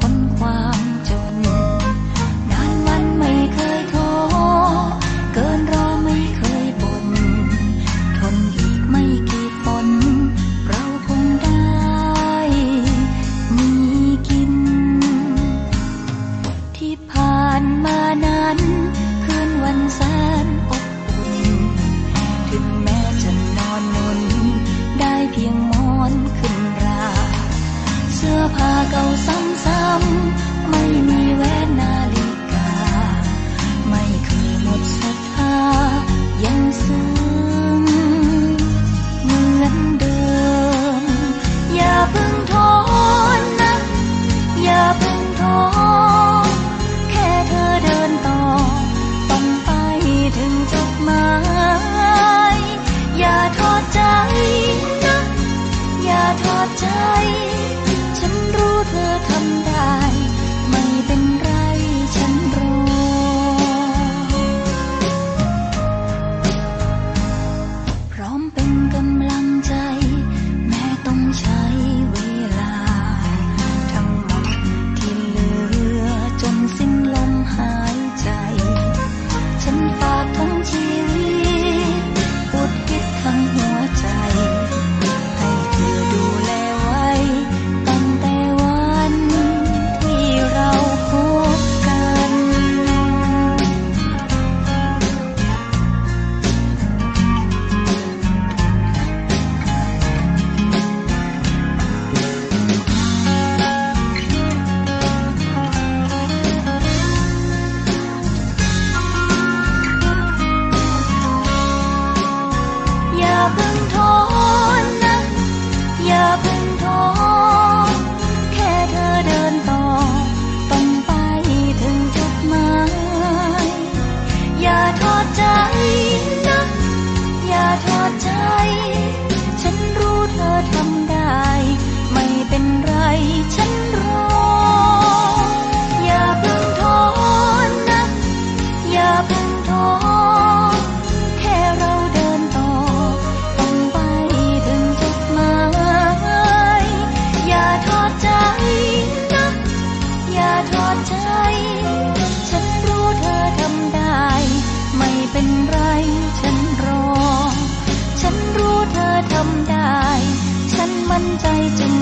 Văn 和坦白 ใจนะอย่าทอใจ ฉันรู้เธอทำได้ ไม่เป็นไรฉันรอ อย่าเพิ่งท้อนะ อย่าเพิ่งท้อแค่เราเดินต่อ ต้องไปถึงจุดหมายอย่าทอใจนะ อย่าทอใจ ฉันรู้เธอทำได้ ไม่เป็นไร ฉันรอ ฉันรู้เธอทำได้ ฉันมั่นใจจึง